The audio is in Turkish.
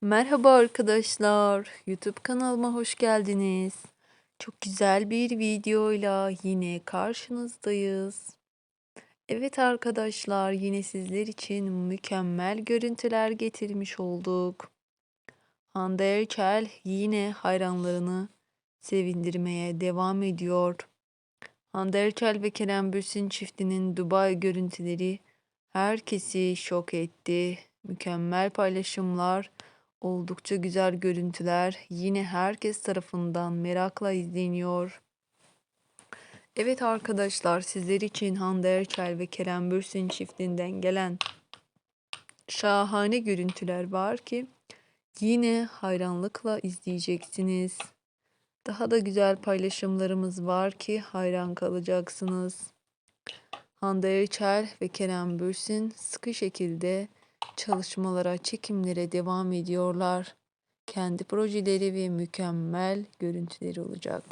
Merhaba arkadaşlar. YouTube kanalıma hoş geldiniz. Çok güzel bir videoyla yine karşınızdayız. Evet arkadaşlar, yine sizler için mükemmel görüntüler getirmiş olduk. Hande Erçel yine hayranlarını sevindirmeye devam ediyor. Hande Erçel ve Kerem Bürsin çiftinin Dubai görüntüleri herkesi şok etti. Mükemmel paylaşımlar, oldukça güzel görüntüler yine herkes tarafından merakla izleniyor. Evet arkadaşlar sizler için Hande Erçel ve Kerem Bürsin çiftinden gelen şahane görüntüler var ki yine hayranlıkla izleyeceksiniz. Daha da güzel paylaşımlarımız var ki hayran kalacaksınız. Hande Erçel ve Kerem Bürsin sıkı şekilde çalışmalara, çekimlere devam ediyorlar. Kendi projeleri ve mükemmel görüntüleri olacak.